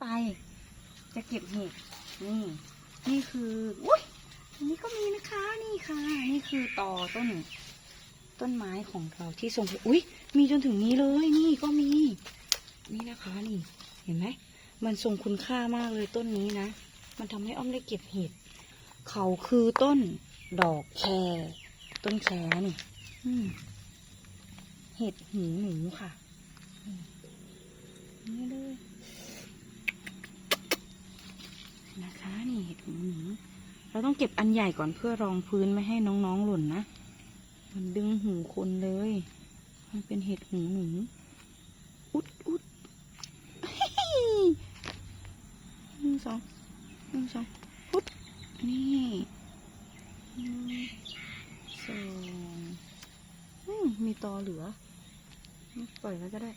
ไป จะเก็บเห็ดนี่นี่คืออุ้ยอันนี้ก็มีนะคะนี่ค่ะ นี่คือต่อต้น ต้นไม้ของเราที่ทรงอุ้ยมีจนถึงนี้เลยนี่ก็มี นี่นะคะนี่เห็นไหมมันทรงคุณค่ามากเลยต้นนี้นะ มันทำให้อ้อมได้เก็บเห็ดเขาคือต้นดอกแครต้นแครนี่เห็ดหูหนูค่ะนี่เลย นะคะ นี่เห็ดหูหนู เรา ต้องเก็บอันใหญ่ก่อนเพื่อรองพื้นไม่ให้น้องๆหล่นนะ มันดึงหูคนเลย มันเป็นเห็ดหูหนูอุดอุดหนึ่งสองหนึ่งสองพุดนี่หนึ่งสองอืมมีตอเหลือ ปล่อยแล้วก็ได้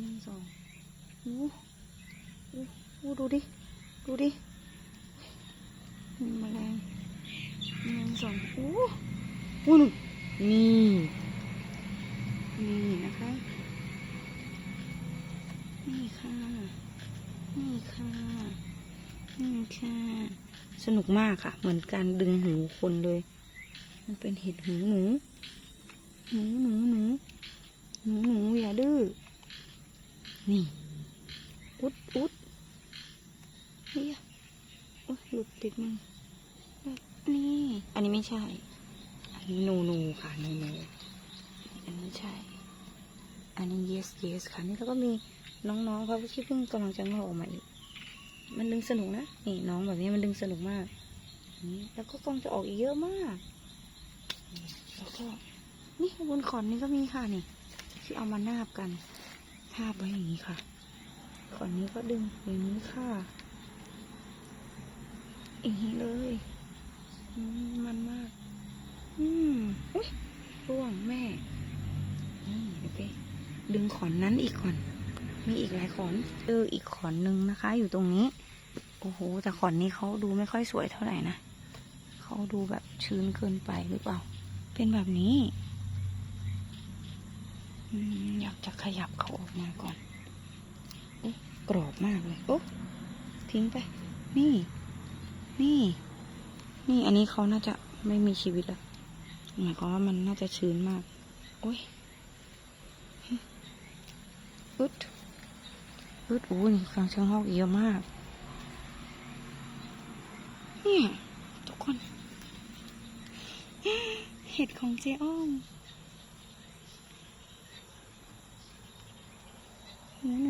หนึ่งสองโอ้โอ้โอ้ดูดิ ดูดิ แมลงหนึ่งสองโอ้โอ้หนึ่งนี่นี่นะคะ นี่ค่ะ นี่ค่ะ นี่ค่ะ สนุกมากค่ะ เหมือนการดึงหูคนเลย มันเป็นเห็ดหูหนูหนูหนูหนูหนูหนูอย่าดื้อ นี่ อุดอุดนี่อะโอ๊ยหลุดติดมือ นนี้ไม่ใช่ อันนี้หนูหนูค่ะหนูหนูอันนี้ใช่ อันนี้ yes yes ค่ะ นี่แล้วก็มีน้องๆเขาที่เพิ่งกำลังจะงอกออกมาอีก มันดึงสนุกนะ นี่น้องแบบนี้มันดึงสนุกมากนี่แล้วก็กล้องจะออกอีกเยอะมากนี่แล้วก็นี่บนขอนนี้ก็มีค่ะนี่ ที่เอามานาบกันทาบไว้อย่างนี้ค่ะ ขอนนี้ก็ดึงอย่างนี้ค่ะอย่างนี้เลย อืมมันมาก อืมอุ้ยร่วงแม่ นี่เดี๋ยว ไปดึงขอนนั้นอีกก่อน มีอีกหลายขอนเจออีกขอนหนึ่งนะคะ อยู่ตรงนี้ โอ้โห แต่ขอนนี้เขาดูไม่ค่อยสวยเท่าไหร่นะเขาดูแบบชื้นเกินไปหรือเปล่า เป็นแบบนี้ อยากจะขยับเขาออกมาก่อนโอ๊ะกรอบมากเลยโอ๊ะทิ้งไป นี่ นี่ นี่อันนี้เขาน่าจะไม่มีชีวิตแล้วหมายความว่ามันน่าจะชื้นมาก โอ้ย อึดอึดโอ้ยฟางช่างหอกเยอะมากเนี่ยทุกคน เห็ดของเจ้อ้อมนูหนูห